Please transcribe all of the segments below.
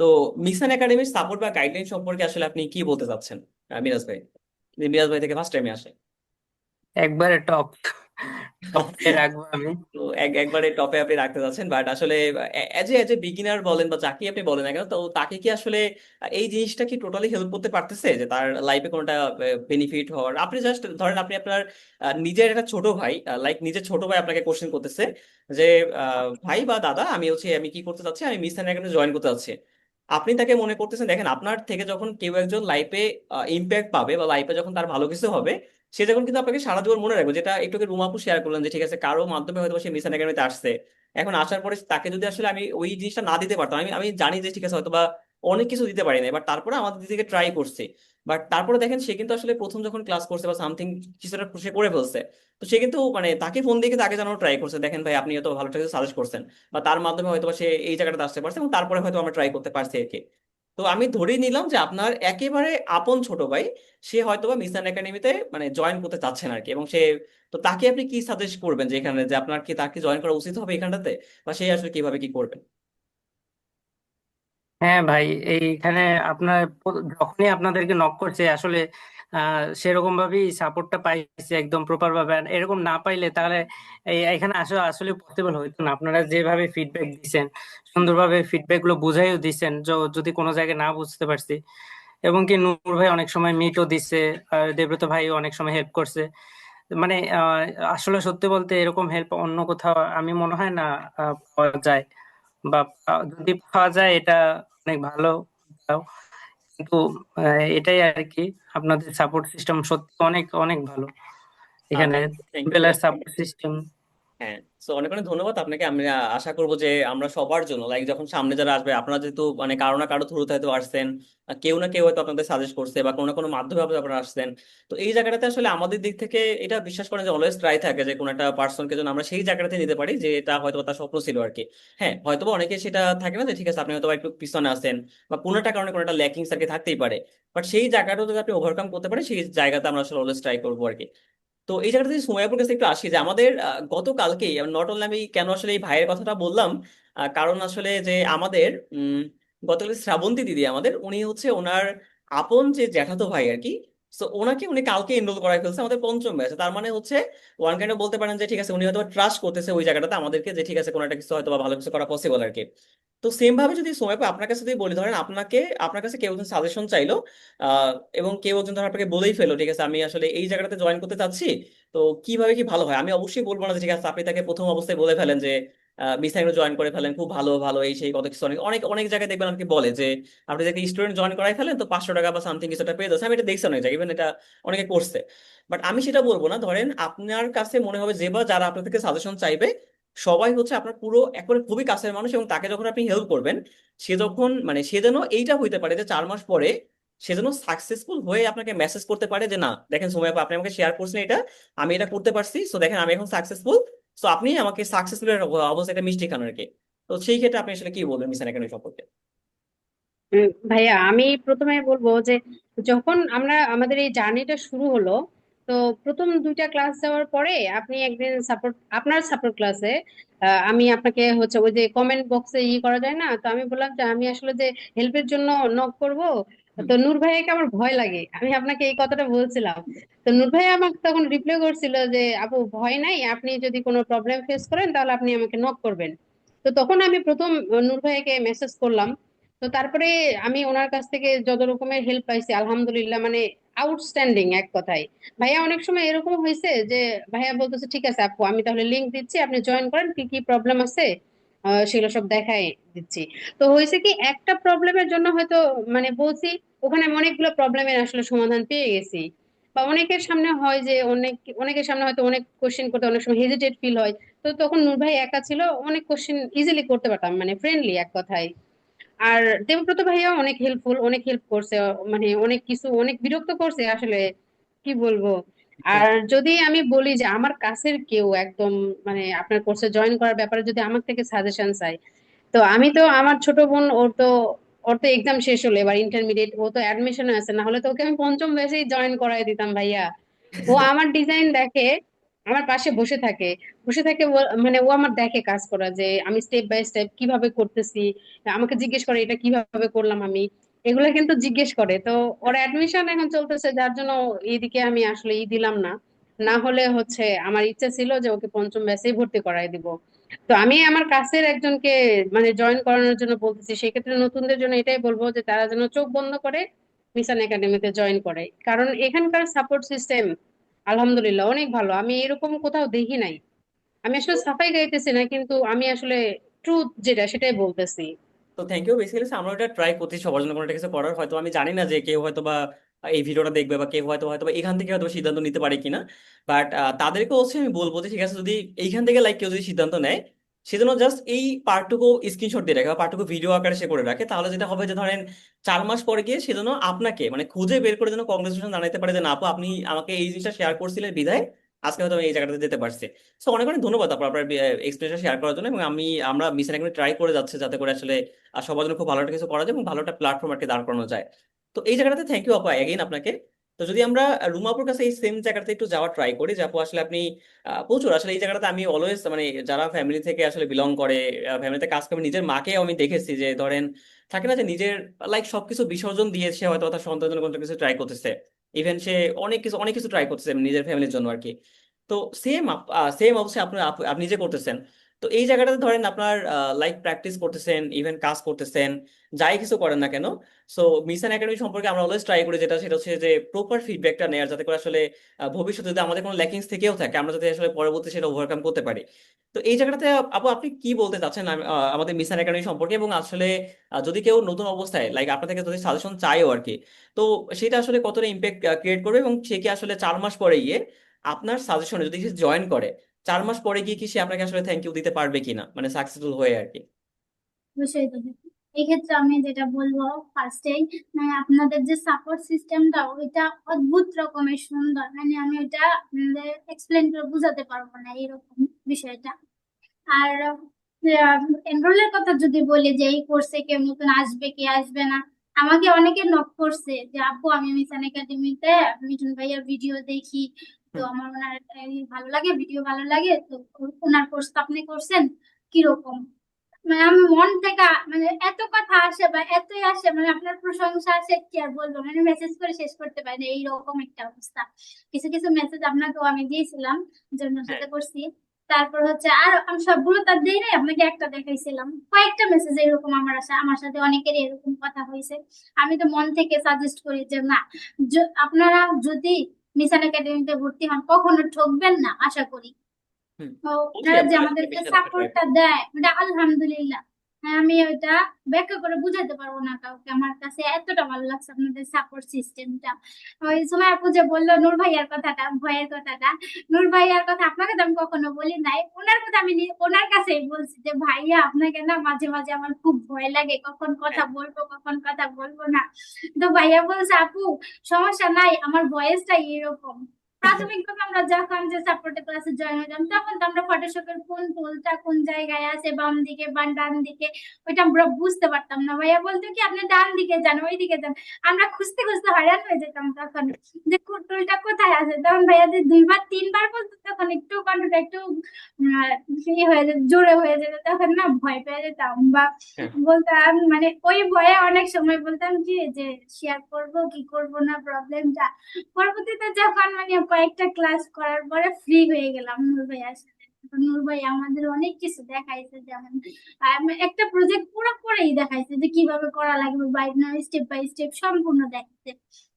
তো মিশন একাডেমির সাপোর্ট বা গাইডলাইন সম্পর্কে আসলে আপনি কি বলতে চাচ্ছেন? মিরাজ ভাই। মিরাজ ভাই থেকে ফার্স্ট টাইমে আসে। একবারে টপ টপে রাখব আমি। তো একবারে টপে আপনি রাখতে চাচ্ছেন। বাট আসলে as a as a beginner বলেন বা যাকে আপনি বলেন না কেন তো তাকে কি আসলে এই জিনিসটা কি টোটালি হেল্প করতে পারতেছে? যে তার লাইফে কোনোটা বেনিফিট হওয়ার? আপনি জাস্ট ধরেন আপনি আপনার নিজের একটা ছোট ভাই লাইক নিজের ছোট ভাই আপনাকে কোশ্চেন করতেছে যে আহ, ভাই বা দাদা আমি হচ্ছে আমি কি করতে চাচ্ছি? আমি মিস একাডেমি জয়েন করতে চাচ্ছি। আপনি তাকে মনে করতেছেন, দেখেন আপনার থেকে যখন কেউ একজন লাইফে ইম্প্যাক্ট পাবে বা লাইফে যখন তার ভালো কিছু হবে, সে যখন কিন্তু আপনাকে সারা জীবন মনে রাখবে, যেটা একটু রুমাপু শেয়ার করলেন যে, ঠিক আছে, কারও মাধ্যমে হয়তো সে মিশন একাডেমিতে আসছে। এখন আসার পরে তাকে যদি আসলে আমি ওই জিনিসটা না দিতে পারতাম, আমি আমি জানি যে, ঠিক আছে হয়তো বা অনেক কিছু দিতে পারি না বাট তারপরে আমাদের দিক থেকে ট্রাই করছে। বাট তারপরে দেখেন সে কিন্তু আসলে প্রথম যখন ক্লাস করছে বা সামথিং কিছুটা সে করে ফেলছে, তো সে কিন্তু মানে তাকে ফোন দিয়ে তাকে জানানো ট্রাই করছে, দেখেন ভাই আপনি হয়তো ভালো কিছু সাজেস্ট করছেন, বা তার মাধ্যমে হয়তো সে এই জায়গাটাতে আসতে পারছে এবং তারপরে হয়তো আমরা ট্রাই করতে পারছি আর কি তো আমি ধরেই নিলাম যে আপনার একেবারে আপন ছোট ভাই, সে হয়তোবা মিশন একাডেমিতে মানে জয়েন করতে চাচ্ছেন আর কি এবং সে, তো তাকে আপনি কি সাজেস্ট করবেন যে এখানে যে আপনার কি তাকে জয়েন করা উচিত হবে এখানটাতে, বা সে আসলে কীভাবে কি করবেন হ্যাঁ ভাই এইখানে আপনার যখনই আপনাদেরকে নক করছে আসলে আহ সেরকম ভাবেই সাপোর্টটা পাইছে একদম প্রপার ভাবে। এরকম না পাইলে তাহলে এই এখানে আসলে আসলে পসিবল হইতো না। আপনারা যেভাবে ফিডব্যাক দিচ্ছেন সুন্দরভাবে ফিডব্যাকগুলো বুঝাইও দিচ্ছেন যদি কোনো জায়গায় না বুঝতে পারছি। এবং কি নূর ভাই অনেক সময় মিটও দিচ্ছে আর দেবব্রত ভাই অনেক সময় হেল্প করছে। মানে আহ, আসলে সত্যি বলতে এরকম হেল্প অন্য কোথাও আমি মনে হয় না আহ, পাওয়া যায়। বা যদি পাওয়া যায় এটা অনেক ভালো। কিন্তু এটাই আর কি আপনাদের সাপোর্ট সিস্টেম সত্যি অনেক অনেক ভালো। এখানে সাপোর্ট সিস্টেম হ্যাঁ তো অনেক অনেক ধন্যবাদ আপনাকে। আমি আশা করব যে আমরা সবার জন্য লাইক যখন সামনে যারা আসবে, আপনারা যেহেতু মানে কারও না কারও থ্রুতে হয়তো আসছেন কেউ না কেউ হয়তো আপনাদের সাজেস্ট করছে বা কোনো কোনো মাধ্যমে আপনারা আসছেন। তো এই জায়গাটাতে আসলে আমাদের দিক থেকে এটা বিশ্বাস করেন যে অলওয়েজ ট্রাই থাকে যে কোনো একটা পার্সনকে যেন আমরা সেই জায়গাটাতে নিতে পারি যে এটা হয়তো তার স্বপ্ন ছিল আর কি হ্যাঁ হয়তো অনেকে সেটা থাকে না যে ঠিক আছে আপনি হয়তো একটু পিছনে আছেন বা কোনো একটা কারণে কোনো একটা ল্যাকিংস আর কি থাকতেই পারে। বাট সেই জায়গাটা যদি আপনি ওভারকাম করতে পারেন, সেই জায়গাতে আমরা আসলে অলওয়েজ ট্রাই করব আর কি তো এই জায়গাটা যদি সুমাইয়াপুর কাছে একটু আসি যে আমাদের গতকালকে গতকালকেই নট অনলি আমি কেন আসলে এই ভাইয়ের কথাটা বললাম কারণ আসলে যে আমাদের গতকাল শ্রাবন্তী দিদি আমাদের, উনি হচ্ছে ওনার আপন যে জ্যাঠাতো ভাই আর কি তো ওনাকে উনি কালকে এনরোল করাই ফেলছে, আমাদের পঞ্চম ব্যাচে তার মানে হচ্ছে ওয়ান কাইন্ড বলতে পারেন যে, ঠিক আছে, উনি হয়তো ট্রাস্ট করতেছে ওই জায়গাটাতে, আমাদেরকে যে, ঠিক আছে, কোনো একটা কিছু হয়তো ভালো কিছু করা পসিবল আর কি। তো সেম ভাবে যদি সোমাইপু আপনার কাছে যদি বলি, ধরেন আপনাকে, আপনার কাছে কেউ একজন সাজেশন চাইলো এবং কেউ একজন ধর আপনাকে বলেই ফেলো ঠিক আছে, আমি আসলে এই জায়গাটাতে জয়েন করতে চাচ্ছি, তো কীভাবে কি ভালো হয়? আমি অবশ্যই বলব না যে, ঠিক আছে, আপনি তাকে প্রথম অবস্থায় বলে ফেলেন যে মিস জয়েন করে ফেলেন, খুব ভালো ভালো এই সেই কত কিছু অনেক অনেক অনেক জায়গায় দেখবেন আমাকে বলে যে, আপনি যদি স্টুডেন্ট জয়েন করাই ফেলেন, তো পাঁচশো টাকা বা সামথিং কিছুটা পেয়ে যাচ্ছে। আমি এটা দেখছি অনেক জায়গায় এটা অনেকে করছে। বাট আমি সেটা বলব না, ধরেন আপনার কাছে মনে হবে যে, বা যারা আপনার থেকে সাজেশন চাইবে, সবাই হচ্ছে আপনার পুরো একবারে খুবই কাছের মানুষ এবং তাকে যখন আপনি হেল্প করবেন, সে যখন মানে সে যেন এইটা হইতে পারে যে, চার মাস পরে সে যেন সাকসেসফুল হয়ে আপনাকে মেসেজ করতে পারে যে, না, দেখেন সময় আপনি আমাকে শেয়ার করছেন এটা, আমি এটা করতে পারছি। সো দেখেন, আমি এখন সাকসেসফুল সো আপনি আমাকে সাকসেসফুল অবস্থা, একটা মিষ্টি খান আর কি। তো সেই ক্ষেত্রে আপনি আসলে কি বলবেন মিশন একাডেমি সম্পর্কে? ভাইয়া, আমি প্রথমে বলব যে, যখন আমরা, আমাদের এই জার্নিটা শুরু হলো, তো প্রথম দুইটা ক্লাস যাওয়ার পরে আপনি একদিন সাপোর্ট আপনার সাপোর্ট ক্লাসে আমি আপনাকে হচ্ছে ওই যে কমেন্ট বক্সে ই করা যায় না? তো আমি বললাম যে, আমি আসলে যে হেল্পের জন্য নক করব তো নূর ভাইয়াকে আমার ভয় লাগে। আমি আপনাকে এই কথাটা বলছিলাম। তো নূর ভাইয়া আমাকে তখন রিপ্লাই করছিল যে, আপু, ভয় নাই? আপনি যদি কোনো প্রবলেম ফেস করেন, তাহলে আপনি আমাকে নক করবেন। তো তখন আমি প্রথম নূর ভাইয়াকে মেসেজ করলাম। তো তারপরে আমি ওনার কাছ থেকে যত রকমের হেল্প পাইছি, আলহামদুলিল্লাহ মানে আউটস্ট্যান্ডিং এক কথায়। ভাইয়া অনেক সময় এরকম হয়েছে যে, ভাইয়া বলতেছে, ঠিক আছে আপু, আমি তাহলে লিংক দিচ্ছি, আপনি জয়েন করেন, কি কি প্রবলেম আছে? সেগুলো সব দেখাই দিচ্ছি। তো হয়েছে কি, একটা প্রবলেমের জন্য হয়তো মানে বলছি, ওখানে আমি অনেকগুলো প্রবলেমের আসলে সমাধান পেয়ে গেছি। বা অনেকের সামনে হয় যে, অনেক, অনেকের সামনে হয়তো অনেক কোশ্চেন করতে অনেক সময় হেজিটেট ফিল হয়। তো তখন নূর ভাই একা ছিল, অনেক কোশ্চেন ইজিলি করতে পারতাম মানে ফ্রেন্ডলি এক কথায়। আর দেবব্রত ভাইয়া অনেক হেল্পফুল অনেক হেল্প করছে মানে অনেক কিছু, অনেক বিরক্ত করছে আসলে, কি বলব? আর যদি আমি বলি যে আমার কাছের কেউ একদম মানে আপনার কোর্সে জয়েন করার ব্যাপারে যদি আমার থেকে সাজেশন চাই তো আমি তো আমার ছোট বোন, ওর তো ওর তো এক্সাম শেষ হলো, এবার ইন্টারমিডিয়েট ও তো অ্যাডমিশনে আছে না হলে তো ওকে আমি পঞ্চম ব্যাচেই জয়েন করাই দিতাম ভাইয়া। ও আমার ডিজাইন দেখে, আমার পাশে বসে থাকে বসে থাকে মানে ও আমার দেখে কাজ করা যে আমি স্টেপ বাই স্টেপ কীভাবে করতেছি, আমাকে জিজ্ঞেস করে এটা কীভাবে করলাম আমি। এগুলো কিন্তু জিজ্ঞেস করে। তো ওর অ্যাডমিশন এখন চলতেছে, যার জন্য এইদিকে আমি আসলে ই দিলাম না। না হলে হচ্ছে আমার ইচ্ছা ছিল যে ওকে পঞ্চম ব্যাচেই ভর্তি করাই দিব। তো আমি আমার কাছের একজনকে মানে জয়েন করানোর জন্য বলতেছি, সেক্ষেত্রে নতুনদের জন্য এটাই বলব যে তারা যেন চোখ বন্ধ করে মিশন একাডেমিতে জয়েন করে। কারণ এখানকার সাপোর্ট সিস্টেম আলহামদুলিল্লাহ অনেক ভালো। আমি এরকম কোথাও দেখি নাই। আমি আসলে সাফাই গাইতেছি না, কিন্তু আমি আসলে ট্রুথ যেটা সেটাই বলতেছি। তো থ্যাংক ইউ বেসিক্যালি আমরা এটা ট্রাই করছি সবার জন্য। কোনো একটা কিছু করার হয়তো, আমি জানি না যে কেউ হয়তো বা এই ভিডিওটা দেখবে বা কেউ হয়তো হয়তো এখান থেকে হয়তো সিদ্ধান্ত নিতে পারে কিনা। বাট তাদেরকে অবশ্যই আমি বলব যে, ঠিক আছে, যদি এইখান থেকে লাইক কেউ যদি সিদ্ধান্ত নেয় সেজন্য জাস্ট এই পার্টটুকু স্ক্রিনশট দিয়ে রাখে বা পার্টটুকু ভিডিও আকারে সে করে রাখে, তাহলে যেটা হবে যে, ধরেন চার মাস পরে গিয়ে সেজন্য আপনাকে মানে খুঁজে বের করে যেন কংগ্রেচুলেশন জানাতে পারে যে, না আপু, আপনি আমাকে এই জিনিসটা শেয়ার করছিলেন বিধায় আজকে হয়তো আমি এই জায়গাটাতে যেতে পারছি। সো অনেক অনেক ধন্যবাদ আপনার আপনার এক্সপিরিয়েন্সটা শেয়ার করার জন্য এবং আমি, আমরা মিশন একাডেমি ট্রাই করে যাচ্ছে যাতে করে আসলে সবার জন্য খুব ভালো একটা কিছু করা যায় এবং ভালো একটা প্ল্যাটফর্ম আর কি দাঁড় করানো যায়। তো এই জায়গাটাতে থ্যাংক ইউ আপু এগেইন আপনাকে। তো যদি আমরা রুমাপুর কাছে এই সেম জায়গাটাতে একটু যাওয়ার ট্রাই করি, যে আপু আসলে আপনি প্রচুর আসলে এই জায়গাটাতে আমি অলওয়েজ মানে যারা ফ্যামিলি থেকে আসলে বিলং করে ফ্যামিলিতে কাজ করে নিজের মাকে আমি দেখেছি যে ধরেন থাকে না যে নিজের লাইক সবকিছু বিসর্জন দিয়ে সে হয়তো তার সন্তানের কোনো কিছু ট্রাই করতেছে। ইভেন সে অনেক কিছু অনেক কিছু ট্রাই করতেছে, নিজের ফ্যামিলির জন্য আর কি। তো সেম সেম অবশ্যই আপনি আপ- আপনি নিজে করতেছেন তো এই জায়গাটাতে ধরেন আপনার লাইক প্র্যাকটিস করতেছেন ইভেন কাজ করতেছেন, যাই কিছু করেন না কেন। সো মিশন একাডেমি সম্পর্কে আমরা অলওয়েজ ট্রাই করি যেটা, সেটা হচ্ছে যে প্রপার ফিডব্যাকটা নেওয়ার যাতে করে আসলে ভবিষ্যতে যদি আমাদের কোনো ল্যাকিংস থেকেও থাকে, আমরা যাতে আসলে পরবর্তী সেটা ওভারকাম করতে পারি। তো এই জায়গাটাতে আপু আপনি কি বলতে চাচ্ছেন আমাদের মিশন একাডেমি সম্পর্কে? এবং আসলে যদি কেউ নতুন অবস্থায় লাইক আপনার থেকে যদি সাজেশন চাইও আর কি, তো সেটা আসলে কতটা ইম্প্যাক্ট ক্রিয়েট করবে? এবং সে কি আসলে চার মাস পরে গিয়ে আপনার সাজেশনে যদি সে জয়েন করে চার মাস পরে গিয়ে কি সে আপনাকে আসলে থ্যাংক ইউ দিতে পারবে কিনা? মানে সাকসেসফুল হয়ে আর কি। এক্ষেত্রে আমি যেটা বলব ফার্স্টেই মানে আপনাদের যে সাপোর্ট সিস্টেমটা ওইটা অদ্ভুত রকমের সুন্দর। মানে আমি ওইটা আপনাদের এক্সপ্লেন করে বোঝাতে পারব না এরকম বিষয়টা। আর এনরোলের কথা যদি বলি যে এই কোর্সে কেউ নতুন আসবে কি আসবে না, আমাকে অনেকে নক করছে যে, আপু, আমি মিশন একাডেমিতে মিঠুন ভাইয়ার ভিডিও দেখি তো আমার ওনার ভালো লাগে ভিডিও ভালো লাগে। তো ওনার কোর্স তো আপনি করছেন কীরকম? মানে আমি মন থেকে মানে এত কথা আসে বা এতই আসে মানে আপনার প্রশংসা আসে কি আর বলব? মানে মেসেজ করে শেষ করতে পারি এইরকম একটা অবস্থা। কিছু কিছু মেসেজ আপনাকেও আমি দিয়েছিলাম যে ওনার সাথে করছি। তারপর হচ্ছে আর আমি সবগুলো তার দেই নাই আপনাকে একটা দেখাইছিলাম। কয়েকটা মেসেজ এরকম আমার আসে আমার সাথে অনেকের এরকম কথা হয়েছে। আমি তো মন থেকে সাজেস্ট করি যে না আপনারা যদি মিশন একাডেমিতে ভর্তি হন কখনো ঠকবেন না আশা করি। তো ওনারা যে আমাদেরকে সাপোর্টটা দেয় ওটা আলহামদুলিল্লাহ। হ্যাঁ আমি ওইটা ব্যাখ্যা করে বুঝাতে পারব না কাউকে। আমার কাছে এতটা ভালো লাগছে আপনাদের সাপোর্ট সিস্টেমটা ওই সময় আপু যে বলল নূর ভাইয়ার কথাটা ভয়ের কথাটা। নূর ভাইয়ার কথা আপনাকে তো আমি কখনো বলি নাই। ওনার কথা আমি ওনার কাছেই বলছি যে ভাইয়া আপনাকে না মাঝে মাঝে আমার খুব ভয় লাগে। কখন কথা বলব কখন কথা বলব না। তো ভাইয়া বলছে আপু সমস্যা নাই আমার ভয়েসটা এরকম। প্রাথমিকভাবে আমরা যখন যে সাপোর্টের ক্লাসে জয়েন হতাম তখন তো আমরা ফটোশপের কোন টুলটা কোন জায়গায় আছে বাম দিকে বা ডান দিকে ওইটা আমরা বুঝতে পারতাম না। ভাইয়া বলতো কি আপনি ডান দিকে যান ওই দিকে যান। আমরা খুঁজতে খুঁজতে হয়রান হয়ে যেতাম তখন যে টুলটা কোথায় আছে? তখন ভাইয়া যে দুইবার তিনবার বলতো তখন একটু একটু ইয়ে হয়ে যেত জোরে হয়ে যেত তখন না ভয় পেয়ে যেতাম বা হ্যাঁ। বলতাম মানে ওই ভয়ে অনেক সময় বলতাম কি যে শেয়ার করব কি করব না প্রবলেমটা পরবর্তীতে যখন মানে কয়েকটা ক্লাস করার পরে ফ্রি হয়ে গেলাম নূর ভাইয়ার সাথে নূর ভাই আমাদের অনেক কিছু দেখাইছে, যেমন একটা প্রজেক্ট পুরো করেই দেখাইছে যে কীভাবে করা লাগবে বাই স্টেপ বাই স্টেপ সম্পূর্ণ দেখাইছে।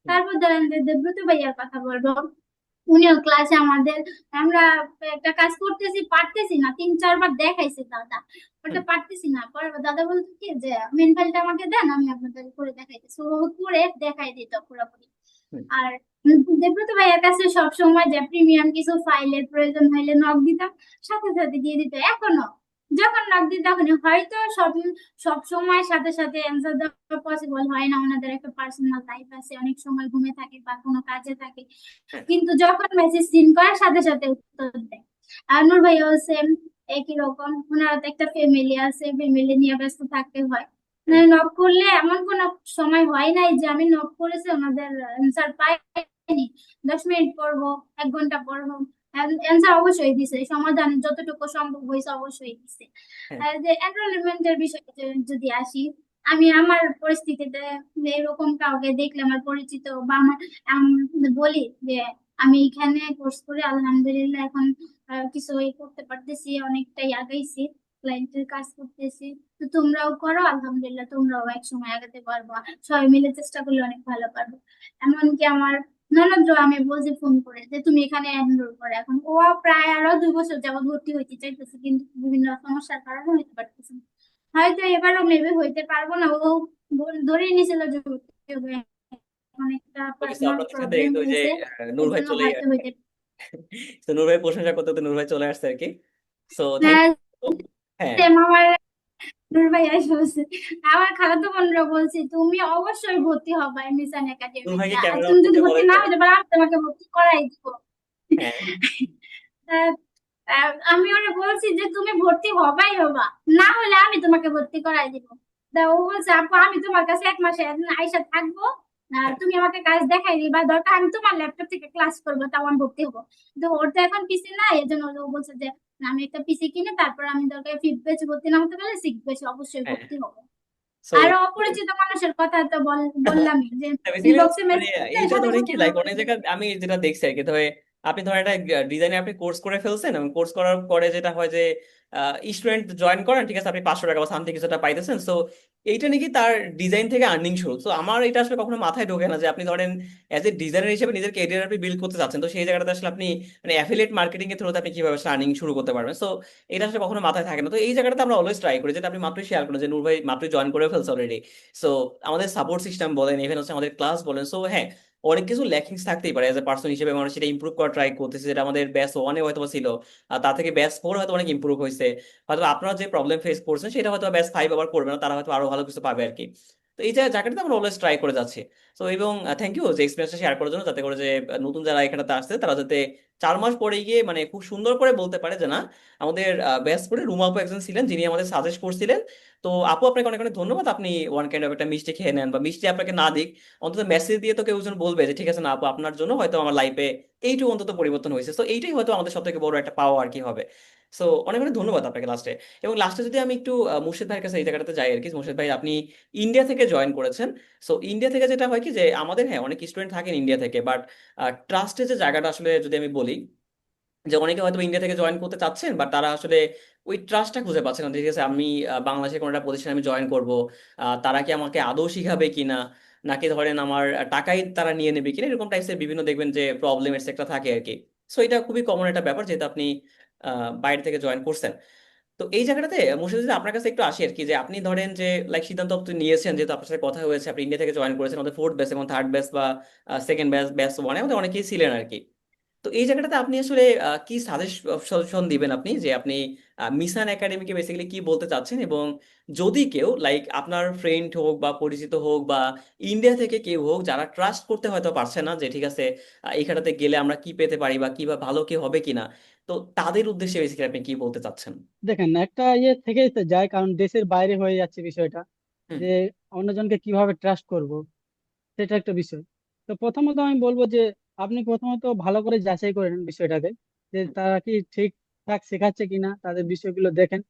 তারপর ধরেন যে দেবব্রত ভাইয়ার কথা বলব, উনিও ক্লাসে আমাদের, আমরা একটা কাজ করতেছি, পারতেছি না, তিন, চারবার দেখাইছে দাদা, ওটা পারতেছি না। পরে দাদা বলতো কি যে মেন ফাইলটা আমাকে দেন, আমি আপনাদের করে দেখাইতেছি। ও করে দেখাই দিত পুরোপুরি। আর দেবব্রত ভাইয়ের কাছে সব সময় যে প্রিমিয়াম কিছু ফাইলের প্রয়োজন হইলে নক দিতাম সাথে সাথে দিয়ে দিত। এখনও যখন নক দিই তখন হয়তো সব সব সময় সাথে সাথে অ্যান্সার দেওয়া পসিবল হয় না। ওনাদের একটা পার্সোনাল লাইফ আছে। অনেক সময় ঘুমে থাকে বা কোনো কাজে থাকে। হ্যাঁ। কিন্তু যখন মেসেজ সিন করার সাথে সাথে উত্তর দেয়। আর নূর ভাইও সেম একই রকম। ওনার তো একটা ফ্যামিলি আছে। ফ্যামিলি নিয়ে ব্যস্ত থাকতে হয়। নক করলে এমন কোনো সময় হয় নাই যে আমি নক করেছি ওনাদের অ্যান্সার পাইনি। দশ মিনিট পড়ব এক ঘণ্টা পড়ব অ্যান্সার অবশ্যই দিছে। সমাধান যতটুকু সম্ভব হয়েছে অবশ্যই দিছে। হ্যাঁ। যে এনরোলমেন্টের বিষয়ে যদি আসি আমি আমার পরিস্থিতিতে এরকম কাউকে দেখলে আমার পরিচিত বা আমার বলি যে আমি এখানে কোর্স করে আলহামদুলিল্লাহ এখন কিছু করতে পারতেছি অনেকটাই আগাইছি। ক্লায়েন্টের কাজ করতেছি। তো তোমরাও করো আলহামদুলিল্লাহ তোমরাও এক সময় আগাতে পারবা। সবাই মিলে চেষ্টা করলে অনেক ভালো পারব। এমনকি আমার ননদ আমি বলছি ফোন করে যে তুমি এখানে এনরোল করে। এখন ও প্রায় আরও দুই বছর যাবত ভর্তি হইতে চাইতেছে কিন্তু বিভিন্ন সমস্যার কারণে হইতে পারতেছে না। হয়তো এবারও মেবি হইতে পারব না ও ধরেই নিয়েছিল যে অনেকটা নূর ভাই চলে তো নূর ভাই প্রশংসা করতে করতে নূর ভাই চলে আসছে আর কি। সো হ্যাঁ। হ্যাঁ সেম আমার নূর বলছে আমার খালাতো বোনরা বলছে তুমি অবশ্যই ভর্তি হবা মিশন নূর একাডেমিতে আর তুমি যদি ভর্তি না হতে পারো আমি তোমাকে ভর্তি করাই দিব। হ্যাঁ। আমি ওরে বলছি যে তুমি ভর্তি হবাই হবা। না হলে আমি তোমাকে ভর্তি করাই দিব। তা ও বলছে আপু আমি তোমার কাছে এক মাসে একদিন আইসা থাকব। আর তুমি আমাকে কাজ দেখাই দিবা। দরকার আমি তোমার ল্যাপটপ থেকে ক্লাস করব তাও আমি ভর্তি হব। তো ওর তো এখন পিসি না এই জন্য ও বলছে যে আমি একটা পিসি কিনে তারপর আমি দরকার ফিফ ভর্তি না হতে পারলে সিক্স অবশ্যই হ্যাঁ। ভর্তি হব আর অপরিচিত মানুষের কথা তো বল- বললামই যে মানে মেসেজ আমি যেটা দেখছি আর কি ধরে আপনি ধরেন একটা ডিজাইনে আপনি কোর্স করে ফেলছেন এবং কোর্স করার পরে যেটা হয় যে স্টুডেন্ট জয়েন করেন, ঠিক আছে, আপনি পাঁচশো টাকা বা সামথিং কিছুটা পাইতেছেন। সো এইটা নাকি তার ডিজাইন থেকে আর্নিং শুরু। তো আমার এটা আসলে কখনো মাথায় ঢোকে না যে, আপনি ধরেন অ্যাজ এ ডিজাইনার হিসেবে নিজের ক্যারিয়ার আপনি বিল্ড করতে চাচ্ছেন। তো সেই জায়গাটাতে আসলে আপনি মানে অ্যাফিলিয়েট মার্কেটিং এর থ্রুতে আপনি কীভাবে আর্নিং শুরু করতে পারবেন। সো এটা আসলে কখনো মাথায় থাকে না। তো এই জায়গাটাতে আমরা অলওয়েজ ট্রাই করি। যেটা আপনি মাত্রই শেয়ার করেন যে, নূর ভাই মাত্রই জয়েন করে ফেলছে অলরেডি সো আমাদের সাপোর্ট সিস্টেম বলেন ইভেন হচ্ছে আমাদের ক্লাস বলেন। সো হ্যাঁ অনেক কিছু ল্যাকিংস থাকতেই পারে এজ এ পার্সন হিসেবে আমরা সেটা ইমপ্রুভ করার ট্রাই করতেছি, যেটা আমাদের ব্যাস ওয়ানে হয়তো ছিল, আর তার থেকে ব্যাস ফোর হয়তো অনেক ইমপ্রুভ হয়েছে। হয়তো আপনারা যে প্রবলেম ফেস করছেন, সেটা হয়তো ব্যাস ফাইভ আবার করবে না, তারা হয়তো আরও ভালো কিছু পাবে আর কি তো এই জায়গা- জায়গাটাতে আমরা অলওয়েজ ট্রাই করে যাচ্ছি। তো এবং থ্যাংক ইউ যে এক্সপিরিয়েন্সটা শেয়ার করার জন্য, যাতে করে যে নতুন যারা এখানে আসছে, তারা যাতে চার মাস পরে গিয়ে মানে খুব সুন্দর করে বলতে পারে যে না আমাদের ব্যাস করে রুমা আপু একজন ছিলেন, যিনি আমাদের সাজেস্ট করছিলেন। তো আপু, আপনাকে অনেক অনেক ধন্যবাদ। আপনি ওয়ান কাইন্ড অফ একটা মিষ্টি খেয়ে নেন বা মিষ্টি আপনাকে না দিক, অন্তত মেসেজ দিয়ে তো কেউ একজন বলবে যে, ঠিক আছে না আপু, আপনার জন্য হয়তো আমার লাইফে এইটুকু অন্তত পরিবর্তন হয়েছে। তো এইটাই হয়তো আমাদের সব থেকে বড় একটা পাওয়া আর কি হবে। সো অনেক অনেক ধন্যবাদ আপনাকে লাস্টে এবং লাস্টে যদি আমি একটু মুর্শিদ ভাইয়ের কাছে এই জায়গাটাতে যাই আর কি, মুর্শিদ ভাই আপনি ইন্ডিয়া থেকে জয়েন করেছেন। সো ইন্ডিয়া থেকে যেটা হয় কি যে, আমাদের হ্যাঁ অনেক স্টুডেন্ট থাকেন ইন্ডিয়া থেকে বাট ট্রাস্টের যে জায়গাটা আসলে যদি আমি বলি যে অনেকে হয়তো ইন্ডিয়া থেকে জয়েন করতে চাচ্ছেন বাট তারা আসলে ওই ট্রাস্টটা খুঁজে পাচ্ছেন না। ঠিক আছে, আমি বাংলাদেশের কোনো একটা প্রতিষ্ঠানে আমি জয়েন করব তারা কি আমাকে আদৌ শিখাবে কিনা? নাকি ধরেন আমার টাকাই তারা নিয়ে নেবে কিনা? এরকম টাইপসের বিভিন্ন দেখবেন যে প্রবলেমের একটা থাকে আর কি সো এটা খুবই কমন একটা ব্যাপার যেহেতু আপনি বাইরে থেকে জয়েন করছেন। তো এই জায়গাটাতে মুর্শিদ আপনার কাছে একটু আসি আর কি যে আপনি ধরেন যে লাইক সিদ্ধান্ত আপনি নিয়েছেন যেহেতু আপনার সাথে কথা হয়েছে, আপনি ইন্ডিয়া থেকে জয়েন করেছেন আমাদের ফোর্থ ব্যাচ এবং থার্ড ব্যাচ বা সেকেন্ড ব্যাচ ব্যাচ ওয়ানে আমাদের অনেকেই ছিলেন আর কি তো এই জায়গাটাতে আপনি আসলে কি সাজেশন দিবেন আপনি? যে আপনি মিশন একাডেমিকে বেসিক্যালি কি বলতে চাচ্ছেন? এবং যদি কেউ লাইক আপনার ফ্রেন্ড হোক বা পরিচিত হোক বা ইন্ডিয়া থেকে কেউ হোক যারা ট্রাস্ট করতে হয়তো পারছে না যে ঠিক আছে এখানটাতে গেলে আমরা কি পেতে পারি বা কি বা ভালো কি হবে কিনা? তো তাদের উদ্দেশ্যে বেসিক্যালি আপনি কি বলতে চাচ্ছেন? দেখেন একটা ইয়ে থেকেই তো যায় কারণ দেশের বাইরে হয়ে যাচ্ছে বিষয়টা। যে অন্যজনকে কীভাবে ট্রাস্ট করব? সেটা একটা বিষয়। তো প্রথমত আমি বলব যে আপনি প্রথমত ভালো করে যাচাই করে নেন বিষয়টাকে, যে তারা কি ঠিকঠাক শেখাচ্ছে কিনা, তাদের বিষয়গুলো দেখেন।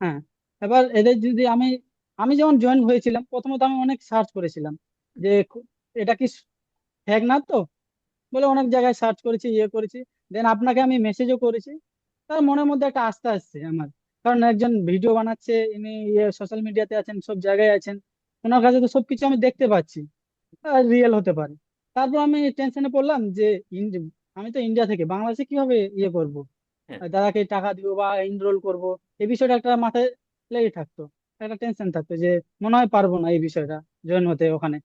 হ্যাঁ এবার এদের যদি আমি আমি যেমন জয়েন হয়েছিলাম, প্রথমত আমি অনেক সার্চ করেছিলাম, যে এটা কি ফেক না তো? বলে অনেক জায়গায় সার্চ করেছি ইয়ে করেছি। দেন আপনাকে আমি মেসেজও করেছি। তার মনের মধ্যে একটা আস্থা আসছে আমার। কারণ একজন ভিডিও বানাচ্ছে, ইনি ইয়ে সোশ্যাল মিডিয়াতে আছেন, সব জায়গায় আছেন। ওনার কাছে তো সবকিছু আমি দেখতে পাচ্ছি। রিয়েল হতে পারে। তারপর আমি টেনশনে পড়লাম যে আমি তো ইন্ডিয়া থেকে বাংলাদেশে কীভাবে ইয়ে করব? হ্যাঁ। দাদাকে টাকা দিব বা এনরোল করব এই বিষয়টা একটা মাথায় লেগে থাকতো। একটা টেনশন থাকতো যে মনে হয় পারব না এই বিষয়টা জয়েন হতে ওখানে।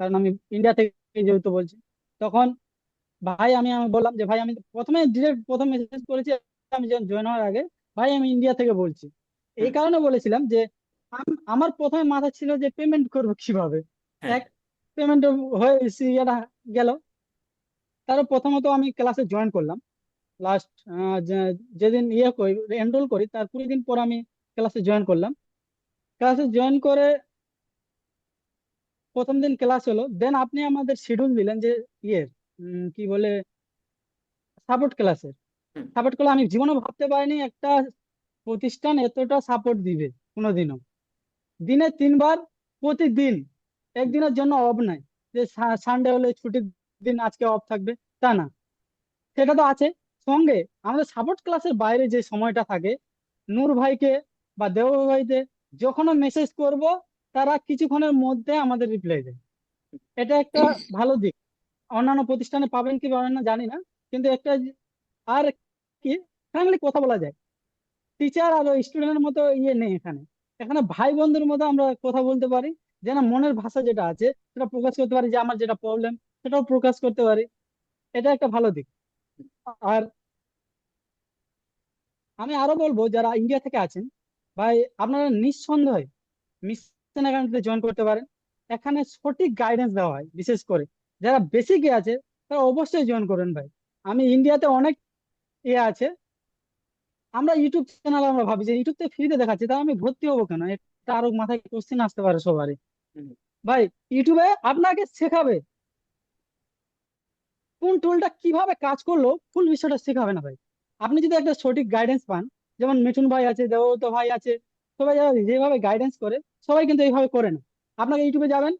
কারণ আমি ইন্ডিয়া থেকে যেহেতু বলছি তখন ভাই আমি আমি বললাম যে ভাই আমি প্রথমে ডিরেক্ট প্রথম মেসেজ করেছি আমি জয়েন হওয়ার আগে ভাই আমি ইন্ডিয়া থেকে বলছি। এই কারণে বলেছিলাম যে আমার প্রথমে মাথা ছিল যে পেমেন্ট করব কীভাবে? হ্যাঁ। এক পেমেন্ট হয়ে ইয়েটা গেল। তারপর প্রথমত আমি ক্লাসে জয়েন করলাম। লাস্ট যেদিন ইয়ে করি এনরোল করি তার কুড়ি দিন পর আমি ক্লাসে জয়েন করলাম। ক্লাসে জয়েন করে প্রথম দিন ক্লাস হলো। দেন আপনি আমাদের শিডিউল দিলেন যে ইয়ের উম, কি বলে সাপোর্ট ক্লাসের সাপোর্ট করলে আমি জীবনে ভাবতে পারিনি একটা প্রতিষ্ঠান এতটা সাপোর্ট দিবে কোনোদিনও। দিনে তিনবার প্রতিদিন একদিনের জন্য অফ নাই যে সানডে হলে ছুটির দিন আজকে অফ থাকবে, তা না। সেটা তো আছে। সঙ্গে আমাদের সাপোর্ট ক্লাসের বাইরে যে সময়টা থাকে, নূর ভাইকে বা দেব ভাইকে যখনও মেসেজ করব, তারা কিছুক্ষণের মধ্যে আমাদের রিপ্লাই দেয়। এটা একটা ভালো দিক। অন্যান্য প্রতিষ্ঠানে পাবেন কি পাবেন না জানি না, কিন্তু একটা আর কি ফ্র্যাঙ্কলি কথা বলা যায়। টিচার আর স্টুডেন্টের মতো ইয়ে নেই এখানে। এখানে ভাই বন্ধুর মতো আমরা কথা বলতে পারি। যেন মনের ভাষা যেটা আছে, সেটা প্রকাশ করতে পারি যে আমার যেটা প্রবলেম সেটাও প্রকাশ করতে পারি। এটা একটা ভালো দিক। আর আমি আরও বলব, যারা ইন্ডিয়া থেকে আছেন, ভাই, আপনারা নিঃসন্দেহে মিশন একাডেমিতে জয়েন করতে পারেন। এখানে সঠিক গাইডেন্স দেওয়া হয়, বিশেষ করে। যারা বেসিকে আছে, তারা অবশ্যই জয়েন করেন ভাই। আমি ইন্ডিয়াতে অনেক ইয়ে আছে। আমরা ইউটিউব চ্যানেল আমরা ভাবি যে ইউটিউব থেকে ফ্রিতে দেখাচ্ছে তা আমি ভর্তি হব কেন? আরও মাথায় কোশ্চেন আসতে পারে সবারই। ভাই ইউটিউবে আপনাকে শেখাবে। কোন টুলটা কীভাবে কাজ করল ফুল বিষয়টা শেখাবে না ভাই। আপনি যদি একটা সঠিক গাইডেন্স পান যেমন মিঠুন ভাই আছে দেবব্রত ভাই আছে সবাই যারা যেভাবে গাইডেন্স করে সবাই কিন্তু এইভাবে করে না। আপনাকে ইউটিউবে যাবেন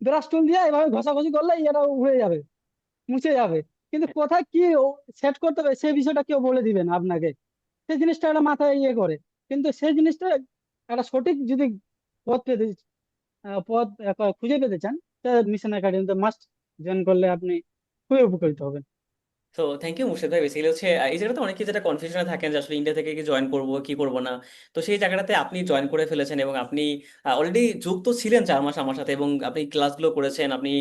ব্রাশ টুল দিয়ে এভাবে ঘষাঘষি করলে এটা উড়ে যাবে মুছে যাবে। কিন্তু কোথায় কি সেট করতে হবে সেই বিষয়টা কেউ বলে দিবে না আপনাকে। সেই জিনিসটা একটা মাথায় ইয়ে করে। কিন্তু সেই জিনিসটা একটা সঠিক যদি পথ পেতে পথ খুঁজে পেতে চান, তাহলে মিশন একাডেমিতে মাস্ট জয়েন করলে আপনি খুবই উপকৃত হবেন। তো থ্যাংক ইউ মুর্শিদ ভাই। বেসিক্যালি হচ্ছে এই জায়গাতে অনেকে যেটা কনফিউশনে থাকেন যে আসলে ইন্ডিয়া থেকে কি জয়েন করব, কি করব না। তো সেই জায়গাটাতে আপনি জয়েন করে ফেলেছেন এবং আপনি অলরেডি যুক্ত ছিলেন চার মাস আমার সাথে এবং আপনি ক্লাসগুলো করেছেন, আপনি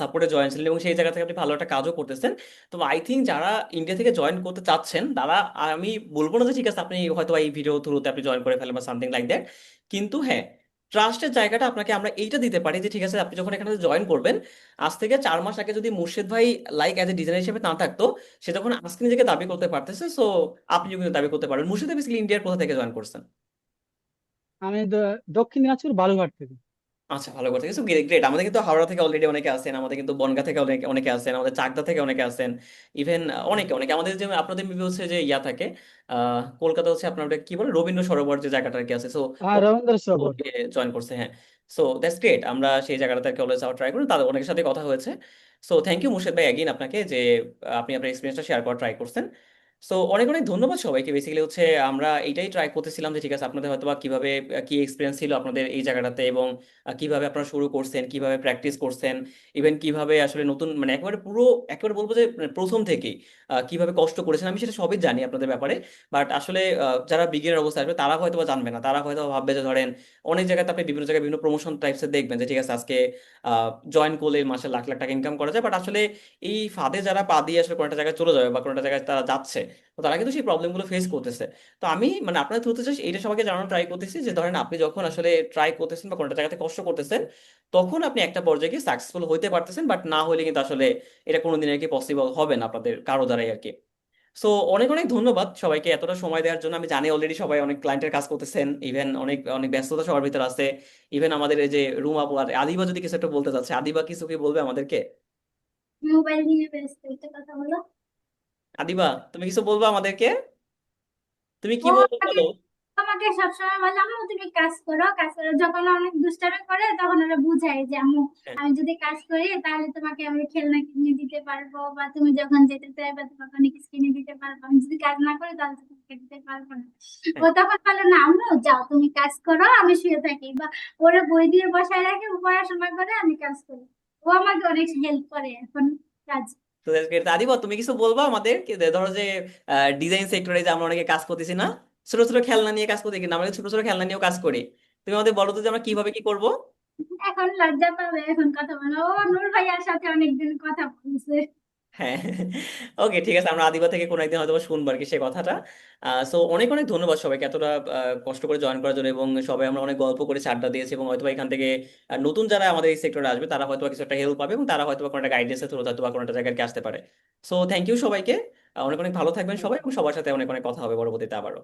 সাপোর্টে জয়েন ছিলেন এবং সেই জায়গা থেকে আপনি ভালো একটা কাজও করতেছেন। তো আই থিঙ্ক যারা ইন্ডিয়া থেকে জয়েন করতে চাচ্ছেন, তারা, আমি বলব না যে ঠিক আছে, আপনি হয়তো এই ভিডিও থ্রুতে আপনি জয়েন করে ফেলেন বা সামথিং লাইক দ্যাট কিন্তু হ্যাঁ ট্রাস্টের জায়গাটা আপনাকে আমরা এইটা দিতে পারি যে, ঠিক আছে, আপনি যখন এখানে জয়েন করবেন, আজ থেকে চার মাস আগে যদি মুর্শিদ ভাই লাইক অ্যাজ এ ডিজাইনার হিসেবে না থাকতো, সে তখন আজকে নিজেকে দাবি করতে পারতেছে সো আপনি কিন্তু দাবি করতে পারেন মুর্শিদ বেসিক্যালি ইন্ডিয়ার কোথা থেকে জয়েন করছেন? আমি দক্ষিণ দিনাজপুর বালুঘাট থেকে। আচ্ছা ভালো কথা। কিছু গ্রেট আমাদের কিন্তু হাওড়া থেকে অলরেডি অনেকে আছেন আমাদের কিন্তু বনগাঁ থেকে অনেকে অনেকে আছেন আমাদের চাকদা থেকে অনেকে আছেন ইভেন অনেকে অনেকে। আমাদের যে আপনাদের মেবি হচ্ছে যে ইয়া থাকে আহ কলকাতা হচ্ছে আপনার ওটা কি বলে? রবীন্দ্র সরোবর যে জায়গাটা আর কি আছে। সো আর রবীন্দ্র সরোবর। জয়েন করছে হ্যাঁ। সো দ্যাটস গ্রেট আমরা সেই জায়গাটাতে অলওয়েজ যাওয়ার ট্রাই করি। তাদের অনেকের সাথে কথা হয়েছে। সো থ্যাংক ইউ মুর্শিদ ভাই অ্যাগেন আপনাকে যে আপনি আপনার এক্সপিরিয়েন্সটা শেয়ার করার ট্রাই করছেন। সো অনেক অনেক ধন্যবাদ সবাইকে। বেসিক্যালি হচ্ছে আমরা এইটাই ট্রাই করতেছিলাম যে ঠিক আছে আপনাদের হয়তো কীভাবে আহ, কি এক্সপিরিয়েন্স ছিল আপনাদের এই জায়গাটাতে এবং কীভাবে আপনারা শুরু করছেন কীভাবে প্র্যাকটিস করছেন ইভেন কীভাবে আসলে নতুন মানে একেবারে পুরো একেবারে বলব যে মানে প্রথম থেকেই কীভাবে কষ্ট করেছেন আমি সেটা সবই জানি আপনাদের ব্যাপারে। বাট আসলে যারা বিগিনার অবস্থায় আসবে তারা হয়তো বা জানবে না। তারা হয়তো ভাববে যে ধরেন অনেক জায়গাতে আপনি বিভিন্ন জায়গায় বিভিন্ন প্রমোশন টাইপসের দেখবেন যে ঠিক আছে আজকে জয়েন করলে মাসে লাখ লাখ টাকা ইনকাম করা যায়। বাট আসলে এই ফাঁদে যারা পা দিয়ে আসলে কোনো একটা জায়গায় চলে যাবে বা কোনো একটা জায়গায় তারা যাচ্ছে তারা কিন্তু সেই প্রবলেমগুলো ফেস করতেছে। তো আমি মানে আপনার থ্রুতে চাই এইটা সবাইকে জানানো ট্রাই করতেছি যে, ধরেন আপনি যখন আসলে ট্রাই করতেছেন বা কোনো জায়গাতে কষ্ট করতেছেন, তখন আপনি একটা পর্যায়ে গিয়ে সাকসেসফুল হইতে পারতেছেন বাট না হলে কিন্তু আসলে এটা কোনোদিন আর কি পসিবল হবে না আপনাদের কারও দ্বারাই আর কি। সো অনেক অনেক ধন্যবাদ সবাইকে এতটা সময় দেওয়ার জন্য। আমি জানি অলরেডি সবাই অনেক ক্লায়েন্টের কাজ করতেছেন ইভেন অনেক অনেক ব্যস্ততা সবার ভিতরে আছে। ইভেন আমাদের এই যে রুম আপু আর আদিবা যদি কিছু একটা বলতে চাচ্ছে, আদিবা কিছু কি বলবে আমাদেরকে? মোবাইল নিয়ে ব্যস্ত, একটা কথা বলো। আদিবা তুমি কিছু বলবে আমাদেরকে? তুমি কি বলবে বলো আমাকে সবসময় বলে আম্মু তুমি কাজ করো কাজ করো। যখন অনেক দুষ্টামি করে তখন ওরা বুঝায় যে আম্মু হ্যাঁ। আমি যদি কাজ করি তাহলে তোমাকে আমি খেলনা কিনে দিতে পারব বা তুমি যখন যেতে চাইবে তোমাকে অনেক কিছু কিনে দিতে পারব। আমি যদি কাজ না করি তাহলে তোমাকে দিতে পারব না। ও তখন বলে না আম্মু যাও তুমি কাজ করো আমি শুয়ে থাকি। বা ওরা বই দিয়ে বসায় রাখে পড়াশোনা করে আমি কাজ করি। ও আমাকে অনেক হেল্প করে এখন কাজ। তো that's great. আদিবা তুমি কিছু বলব আমাদের? ধরো যে ডিজাইন সেক্টরে যে আমরা অনেকে কাজ করতেছি না, ছোট ছোট খেলনা নিয়ে কাজ করতে কিন্তু আমরা ছোট ছোট খেলনা নিয়েও কাজ করি। তুমি আমাদের বলো তো যে আমরা কীভাবে কি করব? এখন লজ্জা পাবে, এখন কথা বলো। নূর ভাইয়ার সাথে অনেকদিন কথা বলছে। হ্যাঁ। ওকে, ঠিক আছে, আমরা আদিবা থেকে কোনো একদিন হয়তো শুনব আর কি সেই কথাটা। সো অনেক অনেক ধন্যবাদ সবাইকে এতটা কষ্ট করে জয়েন করার জন্য এবং সবাই আমরা অনেক গল্প করে আড্ডা দিয়েছি এবং হয়তো এখান থেকে নতুন যারা আমাদের এই সেক্টরে আসবে তারা হয়তো কিছু একটা হেল্প পাবে এবং তারা হয়তো কোনো একটা গাইডেন্সের থ্রু হয়তো বা কোনো একটা জায়গায় আসতে পারে। সো থ্যাংক ইউ সবাইকে। অনেক অনেক ভালো থাকবেন সবাই এবং সবার সাথে অনেক অনেক কথা হবে। পরবর্তীতে আবারও।